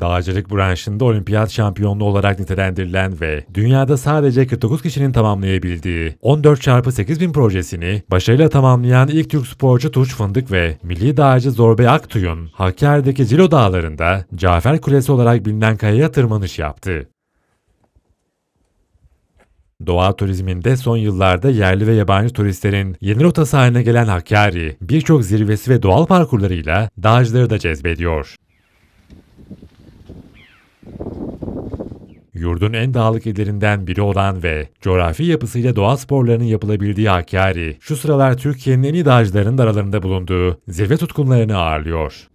Dağcılık branşında olimpiyat şampiyonluğu olarak nitelendirilen ve dünyada sadece 49 kişinin tamamlayabildiği 14x8000 projesini başarıyla tamamlayan ilk Türk sporcu Tuğç Fındık ve milli dağcı Zorbe Aktuy'un Hakkari'deki Cilo Dağları'nda Cafer Kulesi olarak bilinen kayaya tırmanış yaptı. Doğa turizminde son yıllarda yerli ve yabancı turistlerin yeni rotası haline gelen Hakkari, birçok zirvesi ve doğal parkurlarıyla dağcıları da cezbediyor. Yurdun en dağlık illerinden biri olan ve coğrafi yapısıyla doğa sporlarının yapılabildiği Hakkari, şu sıralar Türkiye'nin en iyi dağcılarının da aralarında bulunduğu zirve tutkunlarını ağırlıyor.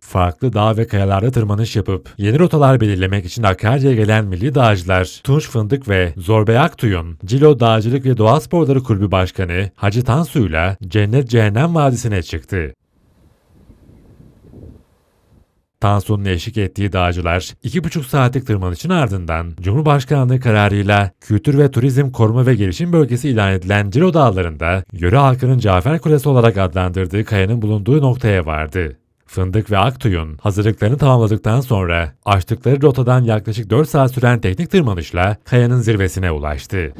Farklı dağ ve kayalarda tırmanış yapıp yeni rotalar belirlemek için Hakkari'ye gelen milli dağcılar Tunç Fındık ve Zorbe Aktuy'un Cilo Dağcılık ve Doğa Sporları Kulübü Başkanı Hacı Tansu'yla Cennet Cehennem Vadisi'ne çıktı. Tansu'nun eşlik ettiği dağcılar 2,5 saatlik tırmanışın ardından Cumhurbaşkanlığı kararıyla Kültür ve Turizm Koruma ve Gelişim Bölgesi ilan edilen Cilo Dağları'nda yöre halkının Cafer Kulesi olarak adlandırdığı kayanın bulunduğu noktaya vardı. Fındık ve Aktuy'un hazırlıklarını tamamladıktan sonra açtıkları rotadan yaklaşık 4 saat süren teknik tırmanışla kayanın zirvesine ulaştı.